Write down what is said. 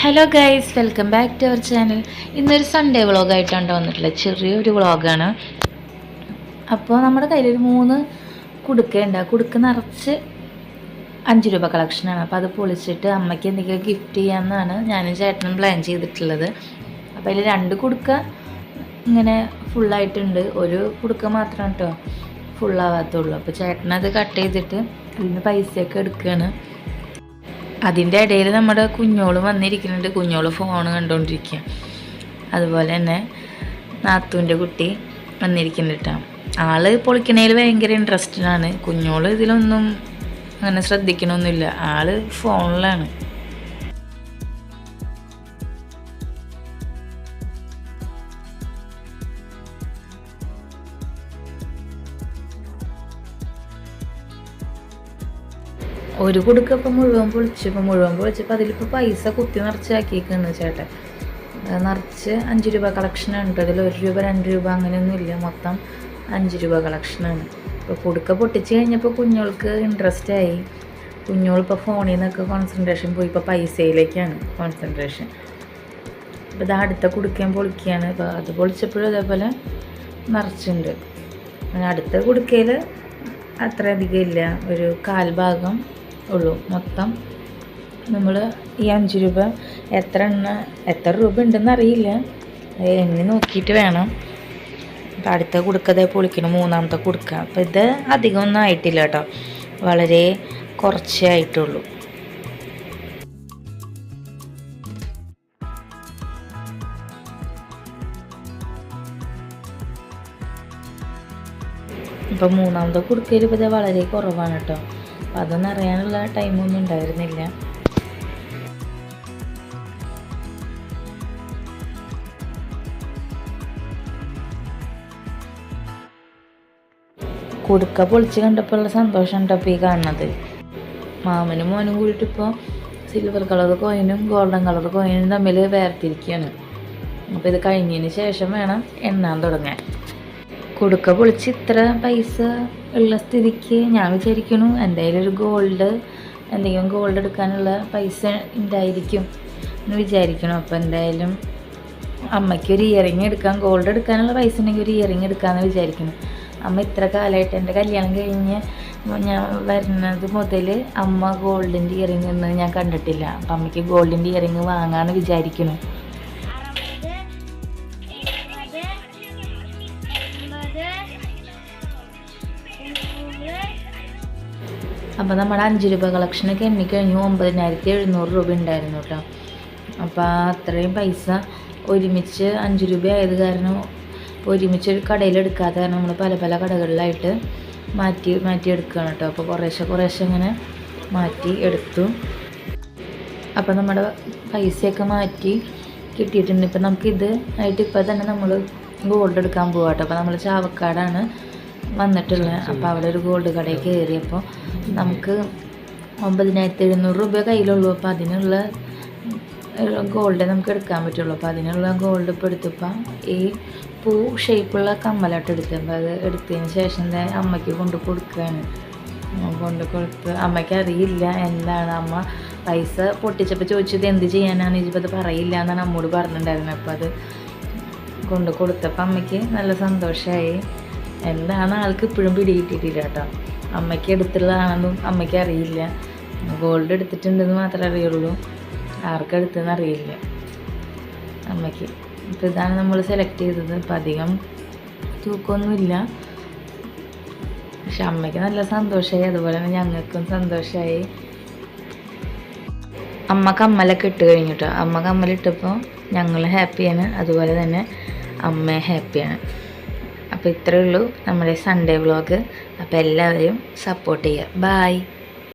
Hello guys welcome back to our channel ഇന്നൊരു Sunday വ്ളോഗായിട്ടാണ് വന്നിട്ടുള്ളത്. ചെറിയൊരു വ്ളോഗാണ് അപ്പോൾ നമ്മുടെ കയ്യിലൊരു മൂന്ന് കുടുക്കയുണ്ട് ആ കുടുക്ക നിറച്ച് അഞ്ച് രൂപ കളക്ഷനാണ് അപ്പോൾ അത് പൊളിച്ചിട്ട് അമ്മയ്ക്ക് എന്തെങ്കിലും ഗിഫ്റ്റ് ചെയ്യാമെന്നാണ് ഞാനും ചേട്ടനും പ്ലാൻ ചെയ്തിട്ടുള്ളത്. അപ്പോൾ അതിൽ രണ്ട് കുടുക്ക ഇങ്ങനെ ഫുള്ളായിട്ടുണ്ട് ഒരു കുടുക്ക മാത്രം കേട്ടോ ഫുള്ളാവാത്തുള്ളൂ അപ്പോൾ ചേട്ടനത് കട്ട് ചെയ്തിട്ട് അതിന് പൈസയൊക്കെ എടുക്കുകയാണ് അതിന്റെ ഇടയിൽ നമ്മുടെ കുഞ്ഞോൾ വന്നിരിക്കുന്നുണ്ട്. കുഞ്ഞോൾ ഫോൺ കണ്ടുകൊണ്ടിരിക്കുക അതുപോലെ തന്നെ നാത്തൂന്റെ കുട്ടി വന്നിരിക്കുന്നുണ്ട് ആൾ പൊളിക്കണേൽ ഭയങ്കര ഇൻട്രസ്റ്റഡാണ് കുഞ്ഞോൾ ഇതിലൊന്നും അങ്ങനെ ശ്രദ്ധിക്കണമൊന്നുമില്ല ആൾ ഫോണിലാണ് ഒരു കുടുക്കപ്പം മുഴുവൻ പൊളിച്ചപ്പോൾ മുഴുവൻ പൊളിച്ചപ്പോൾ അതിലിപ്പോൾ പൈസ കുത്തി നിറച്ചാക്കിയേക്കാണ് ചേട്ടൻ. നിറച്ച് അഞ്ച് രൂപ കളക്ഷൻ ഉണ്ട് അതിൽ ഒരു രൂപ രണ്ട് രൂപ അങ്ങനെയൊന്നും ഇല്ല. മൊത്തം അഞ്ച് രൂപ കളക്ഷനാണ് ഇപ്പോൾ കുടുക്ക പൊട്ടിച്ച് കഴിഞ്ഞപ്പോൾ കുഞ്ഞോൾക്ക് ഇൻട്രസ്റ്റ് ആയി. കുഞ്ഞോൾ ഇപ്പോൾ ഫോണിൽ നിന്നൊക്കെ കോൺസെൻട്രേഷൻ പോയി. ഇപ്പോൾ പൈസയിലേക്കാണ് കോൺസെൻട്രേഷൻ ഇപ്പോൾ ഇത് അടുത്ത കുടുക്കയും പൊളിക്കുകയാണ്. ഇപ്പോൾ അത് പൊളിച്ചപ്പോഴും അതേപോലെ നിറച്ചുണ്ട്. അടുത്ത കുടുക്കയിൽ അത്ര അധികം ഇല്ല. ഒരു കാൽ ഭാഗം ഉള്ളൂ. മൊത്തം നമ്മൾ ഈ അഞ്ച് രൂപ എത്ര എണ്ണ എത്ര രൂപ ഉണ്ടെന്ന് അറിയില്ല. എണ്ണി നോക്കിയിട്ട് വേണം. അപ്പം അടുത്ത കുടുക്കതേ പൊളിക്കണം മൂന്നാമത്തെ കൊടുക്കുക അപ്പം ഇത് അധികം ഒന്നും ആയിട്ടില്ല കേട്ടോ. വളരെ കുറച്ചേ ആയിട്ടുള്ളൂ. ഇപ്പം മൂന്നാമത്തെ കുടുക്കയിൽ ഇപ്പോൾ ഇത് വളരെ കുറവാണ് കേട്ടോ. അപ്പം അതൊന്നും അറിയാനുള്ള ടൈമൊന്നും ഉണ്ടായിരുന്നില്ല. കുടുക്ക പൊളിച്ച് കണ്ടപ്പോഴുള്ള സന്തോഷം ഉണ്ടപ്പോൾ ഈ കാണുന്നത്. മാമനും മോനും കൂടിയിട്ട് ഇപ്പോൾ സിൽവർ കളർ കോയിനും ഗോൾഡൻ കളർ കോയിനും തമ്മിൽ വേർതിരിക്കുകയാണ് അപ്പോൾ ഇത് കഴിഞ്ഞതിന് ശേഷം വേണം എണ്ണാൻ തുടങ്ങാൻ. കുടുക്ക പൊളിച്ച് ഇത്ര പൈസ ഉള്ള സ്ഥിതിക്ക് ഞാൻ വിചാരിക്കണു എന്തായാലും ഒരു ഗോൾഡ് എന്തെങ്കിലും ഗോൾഡ് എടുക്കാനുള്ള പൈസ ഉണ്ടായിരിക്കും എന്ന് വിചാരിക്കണം അപ്പോൾ എന്തായാലും അമ്മയ്ക്ക് ഒരു ഇയറിങ് എടുക്കാൻ ഗോൾഡ് എടുക്കാനുള്ള പൈസ ഉണ്ടെങ്കിൽ ഒരു ഇയറിങ് എടുക്കാമെന്ന് വിചാരിക്കുന്നു. അമ്മ ഇത്ര കാലമായിട്ട് എന്റെ കല്യാണം കഴിഞ്ഞ് ഞാൻ വരുന്നത് മുതൽ അമ്മ ഗോൾഡിന്റെ ഇയറിങ് ഒന്നും ഞാൻ കണ്ടിട്ടില്ല. അപ്പം അമ്മയ്ക്ക് ഗോൾഡിന്റെ ഇയറിങ് വാങ്ങാമെന്ന് വിചാരിക്കുന്നു. അപ്പോൾ നമ്മുടെ അഞ്ച് രൂപ കളക്ഷനൊക്കെ എണ്ണിക്കഴിഞ്ഞു ഒമ്പതിനായിരത്തി എഴുന്നൂറ് രൂപ ഉണ്ടായിരുന്നു കേട്ടോ. അപ്പോൾ അത്രയും പൈസ ഒരുമിച്ച് അഞ്ച് രൂപ ആയത് കാരണം ഒരുമിച്ച് ഒരു കാരണം നമ്മൾ പല പല കടകളിലായിട്ട് മാറ്റി മാറ്റി എടുക്കുകയാണ് കേട്ടോ. അപ്പോൾ കുറേശ്ശെ കുറേശ്ശെ ഇങ്ങനെ മാറ്റി എടുത്തു. അപ്പോൾ നമ്മുടെ പൈസയൊക്കെ മാറ്റി കിട്ടിയിട്ടുണ്ട്. ഇപ്പം നമുക്കിത് ആയിട്ട് ഇപ്പോൾ തന്നെ നമ്മൾ ഗോൾഡ് എടുക്കാൻ പോകാം കേട്ടോ. അപ്പോൾ നമ്മൾ ചാവക്കാടാണ് വന്നിട്ടുള്ളത് അപ്പോൾ അവിടെ ഒരു ഗോൾഡ് കടയിൽ കയറിയപ്പോൾ നമുക്ക് ഒമ്പതിനായിരത്തി എഴുന്നൂറ് രൂപ കയ്യിലുള്ളൂ. അപ്പോൾ അതിനുള്ള ഗോൾഡ് നമുക്ക് എടുക്കാൻ പറ്റുള്ളൂ. അപ്പോൾ അതിനുള്ള ഗോൾഡ് ഇപ്പോൾ എടുത്തപ്പോൾ ഈ പൂ ഷേപ്പുള്ള കമ്മലായിട്ട് എടുത്തപ്പോൾ അത് എടുത്തതിന് ശേഷം അമ്മയ്ക്ക് കൊണ്ട് കൊടുക്കുകയാണ്. കൊണ്ട് കൊടുത്ത്. അമ്മയ്ക്ക് അറിയില്ല എന്താണ് അമ്മ പൈസ പൊട്ടിച്ചപ്പോൾ ചോദിച്ചത് എന്ത് ചെയ്യാനാണ്? ചോദിച്ചപ്പോൾ അത് പറയില്ല എന്നാണ് അമ്മോട് പറഞ്ഞിട്ടുണ്ടായിരുന്നത്. അപ്പോൾ അത് കൊണ്ട് കൊടുത്തപ്പോൾ അമ്മയ്ക്ക് നല്ല സന്തോഷമായി എന്താണ് ആൾക്ക് ഇപ്പോഴും പിടികിട്ടിയിട്ടില്ല കേട്ടോ. അമ്മയ്ക്ക് എടുത്തുള്ളതാണെന്നും അമ്മയ്ക്ക് അറിയില്ല. ഗോൾഡ് എടുത്തിട്ടുണ്ടെന്ന് മാത്രമേ അറിയുള്ളൂ. ആർക്കെടുത്തെന്ന് അറിയില്ല. അമ്മയ്ക്ക്. അപ്പോൾ ഇതാണ് നമ്മൾ സെലക്ട് ചെയ്തത്. അപ്പം അധികം തൂക്കമൊന്നുമില്ല പക്ഷെ അമ്മയ്ക്ക് നല്ല സന്തോഷമായി അതുപോലെ തന്നെ ഞങ്ങൾക്കും സന്തോഷമായി അമ്മ കമ്മലൊക്കെ ഇട്ട് കഴിഞ്ഞു കേട്ടോ. അമ്മ കമ്മലിട്ടപ്പോൾ ഞങ്ങൾ ഹാപ്പിയാണ് അതുപോലെ തന്നെ അമ്മ ഹാപ്പിയാണ് അപ്പോൾ ഇത്രയേ ഉള്ളൂ നമ്മുടെ സൺഡേ വ്ളോഗ് അപ്പോൾ എല്ലാവരും സപ്പോർട്ട് ചെയ്യുക. ബായ്